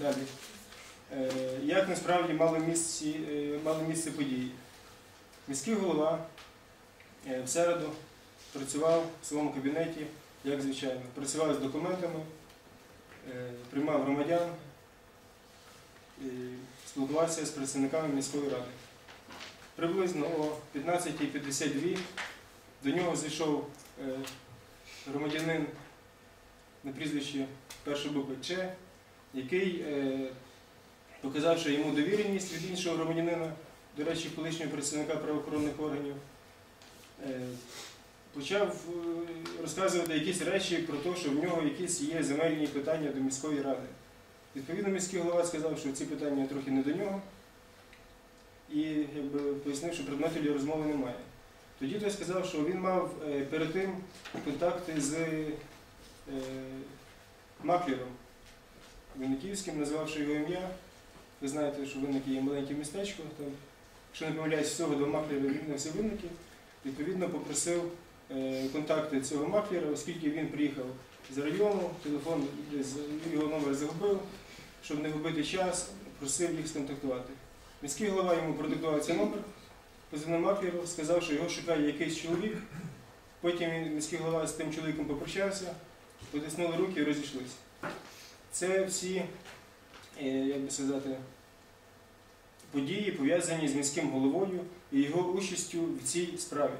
Далі. Е, Як насправді мали місце, мали місце події? Міський голова е, в середу працював в своєму кабінеті, як звичайно, працював з документами, е, приймав громадян, спілкувався з працівниками міської ради. Приблизно о 15.52 до нього зайшов громадянин на прізвище першої букви Ч, який е, показав, що йому довіреність від іншого громадянина, до речі, колишнього працівника правоохоронних органів, е, почав е, розказувати якісь речі про те, що в нього якісь є земельні питання до міської ради. Відповідно, міський голова сказав, що ці питання трохи не до нього, і якби, пояснив, що предмету для розмови немає. Тоді той сказав, що він мав перед тим контакти з маклером Винниківським, назвавши його ім'я. Ви знаєте, що винники є маленьке містечко. Там, якщо не помиляюсь, всього два маклери на всі винники. Відповідно, попросив е, контакти цього маклера, оскільки він приїхав з району, телефон його номер загубив, щоб не губити час, просив їх сконтактувати. Міський голова йому продиктував цей номер, позвонив маклеру, сказав, що його шукає якийсь чоловік. Потім міський голова з тим чоловіком попрощався, потиснули руки і розійшлися. Це всі, е, як би сказати, події пов'язані з міським головою і його участю в цій справі.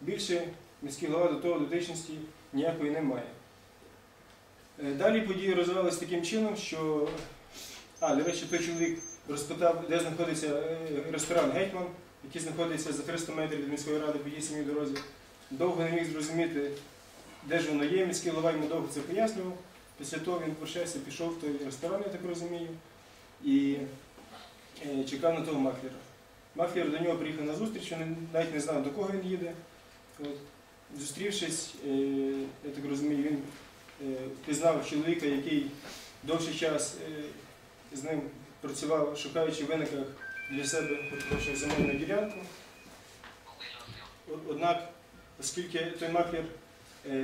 Більше міський голова до того дотичності ніякої не має. Е, Далі події розвивалися таким чином, що, а, до речі, той чоловік розпитав, де знаходиться е, ресторан Гетьман, який знаходиться за 300 метрів від міської ради по тій самій дорозі. Довго не міг зрозуміти, де ж воно є. Міський голова йому довго це пояснював. Після того він прощався, пішов в той ресторан, я так розумію, і е, чекав на того маклера. Маклер до нього приїхав на зустріч, він навіть не знав, до кого він їде. От. Зустрівшись, е, я так розумію, він е, пізнав чоловіка, який довший час з ним працював, шукаючи в виниках для себе земельну ділянку. Однак, оскільки той маклер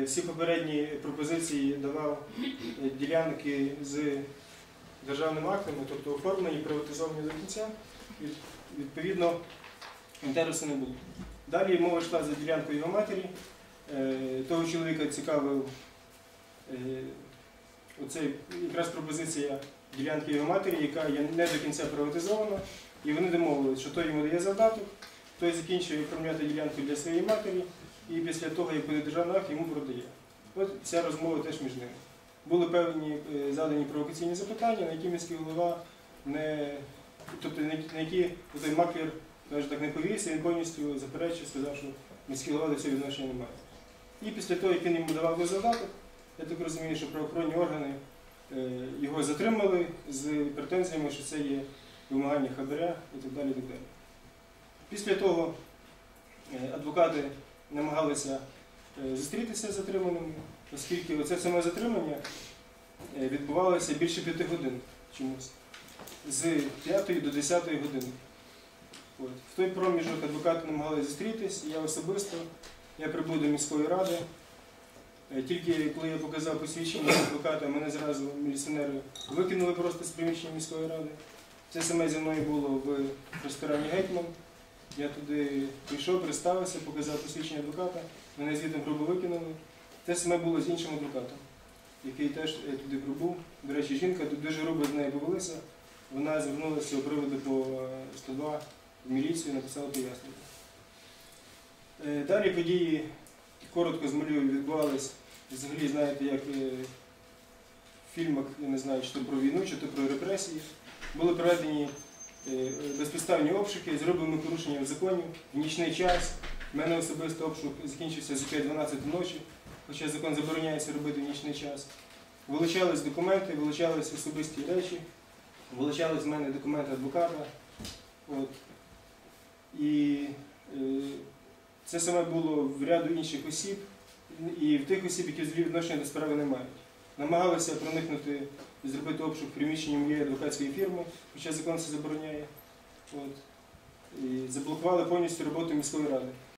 всі попередні пропозиції давав е, ділянки з державними актами, тобто оформлені, приватизовані до кінця, відповідно інтересу не було. Далі мова йшла за ділянку його матері. Е, Того чоловіка цікавив е, оцей, якраз пропозиція ділянки його матері, яка не до кінця приватизована, і вони домовилися, що той йому дає завдаток, той закінчує оформляти ділянку для своєї матері, і після того, як буде державний акт, йому продає. От ця розмова теж між ними. Були певні е, задані провокаційні запитання, на які міський голова не. Тобто на які- той маклер так не повівся, він повністю заперечив, сказав, що міський голова до цього відношення не має. І після того, як він йому давав завдаток, я так розумію, що правоохоронні органи е, його затримали з претензіями, що це є вимагання хабаря і так далі. І так далі. Після того е, адвокати намагалися е, зустрітися з затриманими, оскільки оце саме затримання е, відбувалося більше п'яти годин чомусь. З 5 до 10 години. От. В той проміжок адвокати намагалися зустрітись, я особисто я прибув до міської ради. Е, Тільки коли я показав посвідчення адвоката, мене зразу міліціонери викинули просто з приміщення міської ради. Це саме зі мною було в ресторані Гетьман. Я туди прийшов, представився, показав посвідчення адвоката, мене звідти грубо викинули. Те саме було з іншим адвокатом, який теж е, туди прибув. До речі, жінка тут дуже грубо з нею повелися. Вона звернулася з цього приводу по е, 102 в міліцію, написала пояснення. Е, Далі події коротко змалюю відбувались. Взагалі, знаєте, як е, в фільмах, я не знаю, чи то про війну, чи то про репресії. Були проведені е, безпідставні обшуки з грубими порушенням законів в нічний час. У мене особисто обшук закінчився за 5-12 ночі, хоча закон забороняється робити в нічний час. Вилучались документи, вилучались особисті речі, вилучались з мене документи адвоката. От. І е, це саме було в ряду інших осіб, і в тих осіб, які взагалі відношення до справи не мають. Намагалися проникнути і зробити обшук в приміщенні моєї адвокатської фірми, хоча закон це забороняє. От. І заблокували повністю роботу міської ради.